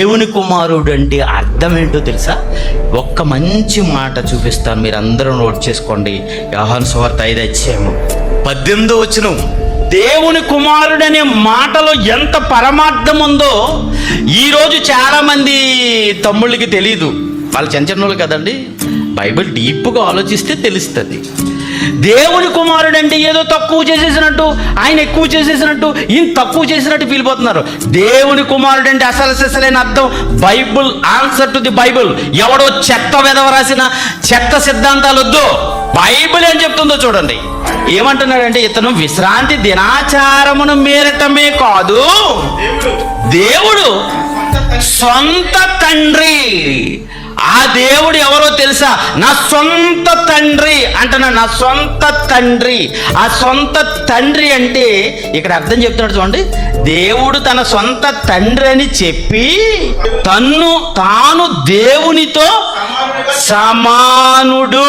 దేవుని కుమారుడు అంటే అర్థం ఏంటో తెలుసా? ఒక్క మంచి మాట చూపిస్తాను. మీరు అందరూ నోట్ చేసుకోండి. యోహాను సువార్త ఐదు అధ్యాయము. పద్దెనిమిదో వచ్చిన దేవుని కుమారుడు అనే మాటలో ఎంత పరమార్థం ఉందో ఈరోజు చాలామంది తమ్ముళ్ళకి తెలియదు వాళ్ళు చిన్న చిన్నోళ్ళు కదండి. బైబిల్ డీప్గా ఆలోచిస్తే తెలుస్తుంది. దేవుని కుమారుడు అంటే ఏదో తక్కువ చేసేసినట్టు ఆయన ఎక్కువ చేసేసినట్టు ఈయన తక్కువ చేసినట్టు ఫీల్ పోతున్నారు దేవుని కుమారుడు అంటే అసలు అసలైన అర్థం? Bible answer to the Bible. ఎవడో చెత్త వెదవ రాసిన చెత్త సిద్ధాంతాలు వద్దు. బైబిల్ ఏం చెప్తుందో చూడండి. ఏమంటున్నాడంటే ఇతను విశ్రాంతి దినాచారమును మేరటమే కాదు. దేవుడు సొంత తండ్రి. ఆ దేవుడు ఎవరు? తెలుసా? నా సొంత తండ్రి అంటున్నా నా సొంత తండ్రి. ఆ సొంత తండ్రి అంటే ఇక్కడ అర్థం చెప్తున్నాడు చూడండి. దేవుడు తన సొంత తండ్రి అని చెప్పి తన్ను తాను దేవునితో సమానుడు.